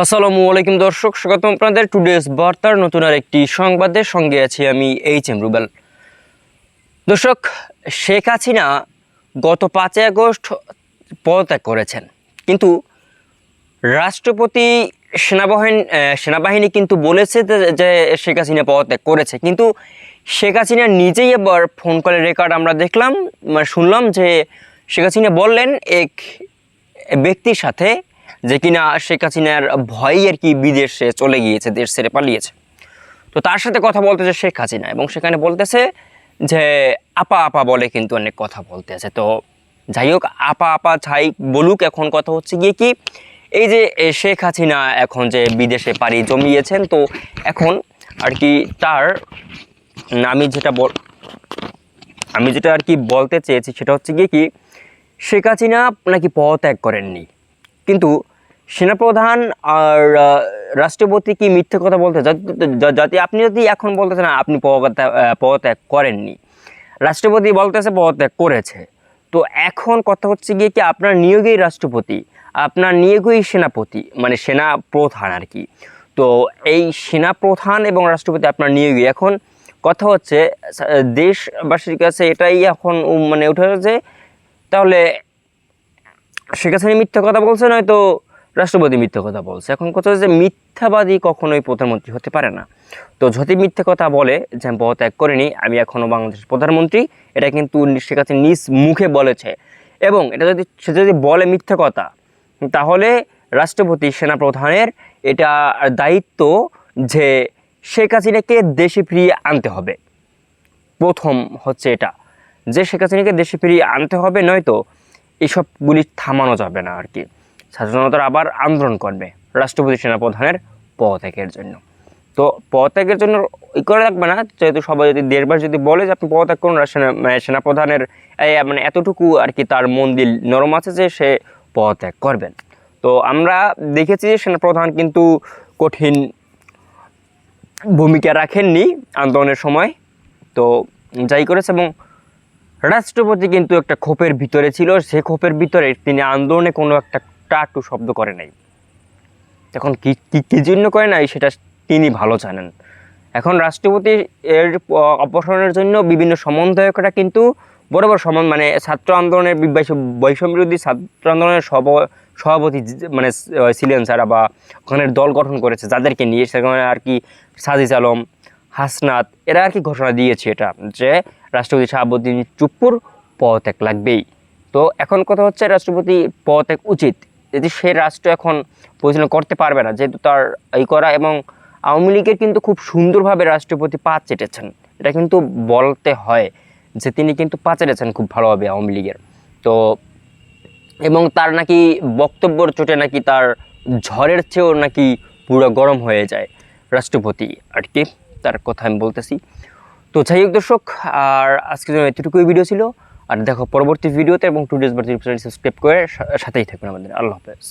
আসসালামু আলাইকুম দর্শক, স্বাগতম আপনাদের টুডেস বার্তার নতুন আর একটি সংবাদের সঙ্গে আছি আমি এইচ এম রুবেল। দর্শক, শেখ হাসিনা গত পাঁচই আগস্ট পদত্যাগ করেছেন। কিন্তু রাষ্ট্রপতি সেনাবাহিনী সেনাবাহিনী কিন্তু বলেছে যে- যে শেখ হাসিনা পদত্যাগ করেছে। কিন্তু শেখ হাসিনা নিজেই এবার ফোন কলের রেকর্ড আমরা দেখলাম মানে শুনলাম যে শেখ হাসিনা বললেন, এক ব্যক্তির সাথে যে কিনা শেখ হাসিনার ভয়ে আর কি বিদেশে চলে গিয়েছে, দেশ ছেড়ে পালিয়েছে। তো তার সাথে কথা বলতেছে শেখ হাসিনা এবং সেখানে বলতেছে যে, আপা আপা বলে কিন্তু অনেক কথা বলতেছে। তো যাই হোক, আপা আপা ছাই বলুক, এখন কথা হচ্ছে গিয়ে কি, এই যে শেখ হাসিনা এখন যে বিদেশে পাড়ি জমিয়েছেন, তো এখন আর কি তার আমি যেটা বল, আমি যেটা আর কি বলতে চেয়েছি সেটা হচ্ছে গিয়ে কি, শেখ হাসিনা নাকি পদত্যাগ করেননি। কিন্তু সেনাপ্রধান আর রাষ্ট্রপতি কি মিথ্যে কথা বলতে যাতে আপনি যদি এখন বলতেছেন আপনি পদত্যাগ করেননি। রাষ্ট্রপতি বলতেছে পদত্যাগ করেছে। তো এখন কথা হচ্ছে গিয়ে কি আপনার নিয়োগেই রাষ্ট্রপতি, আপনার নিয়োগই সেনাপতি মানে সেনা প্রধান আর কি। তো এই সেনা প্রধান এবং রাষ্ট্রপতি আপনার নিয়োগী এখন কথা হচ্ছে দেশবাসীর কাছে এটাই এখন মানে উঠে যে তাহলে শেখ হাসিনা মিথ্যা কথা বলছে, নয়তো রাষ্ট্রপতি মিথ্যা কথা বলছে। এখন কথা যে মিথ্যাবাদী কখনোই প্রধানমন্ত্রী হতে পারে না। তো যদি মিথ্যা কথা বলে যে আমি পদত্যাগ করিনি, আমি এখনও বাংলাদেশের প্রধানমন্ত্রী, এটা কিন্তু শেখ হাসিনা নিজ মুখে বলেছে। এবং এটা যদি, সে যদি বলে মিথ্যা কথা, তাহলে রাষ্ট্রপতি সেনাপ্রধানের এটা দায়িত্ব যে শেখ হাসিনাকে দেশে ফিরিয়ে আনতে হবে। প্রথম হচ্ছে এটা, যে শেখ হাসিনাকে দেশে ফিরিয়ে আনতে হবে, নয়তো এসবগুলি থামানো যাবে না আর কি ছাত্রজনতার আবার আন্দোলন করবে রাষ্ট্রপতি সেনাপ্রধানের পদত্যাগের জন্য। তো পদত্যাগের জন্য ই করে রাখবে না, যেহেতু সবাই যদি দেড়বার যদি বলে যে আপনি পদত্যাগ করুন মানে সেনাপ্রধানের মানে এতটুকু আর কি তার মন দিল নরম আছে যে সে পদত্যাগ করবেন তো আমরা দেখেছি যে সেনাপ্রধান কিন্তু কঠিন ভূমিকা রাখেননি আন্দোলনের সময়। তো যাই করেছে এবং রাষ্ট্রপতি কিন্তু একটা ক্ষোভের ভিতরে ছিল, সে ক্ষোভের ভিতরে তিনি আন্দোলনে কোনো একটা টাটু শব্দ করে নাই। এখন কি, কি- জন্য করে নাই সেটা তিনি ভালো জানেন। এখন রাষ্ট্রপতি এর অপসারণের জন্য বিভিন্ন সমন্বয়করা কিন্তু বড় বড় সমান মানে ছাত্র আন্দোলনের বৈষম্য বিরোধী ছাত্র আন্দোলনের সব, সভাপতি মানে ছিলেন স্যারা বা ওখানে দল গঠন করেছে, যাদেরকে নিয়ে সেখানে আর কি সাজিজ আলম, হাসনাত, এরা আর কি ঘোষণা দিয়েছে এটা, যে রাষ্ট্রপতি শাহাবুদ্দিন চুপ্পুর পদত্যাগ লাগবেই। তো এখন কথা হচ্ছে রাষ্ট্রপতি পদত্যাগ উচিত। যদি সে রাষ্ট্র এখন পরিচালনা করতে পারবে না, যেহেতু তার এই করা এবং আওয়ামী লীগের কিন্তু খুব সুন্দরভাবে রাষ্ট্রপতি পা চেটেছেন, এটা কিন্তু বলতে হয় যে তিনি কিন্তু পা চেটেছেন খুব ভালোভাবে আওয়ামী লীগের। তো এবং তার নাকি বক্তব্যর চোটে নাকি তার ঝড়ের চেয়েও নাকি পুরো গরম হয়ে যায় রাষ্ট্রপতি। আর কি, তার কথা আমি বলতেছি। তো যাই হোক দর্শক, আর আজকের জন্য এতটুকুই ভিডিও ছিল। আর দেখো পরবর্তী ভিডিওতে এবং টু ডেজ বার্থ সাবস্ক্রাইব করে সাথেই থাকবেন আমাদের। আল্লাহ হাফেজ।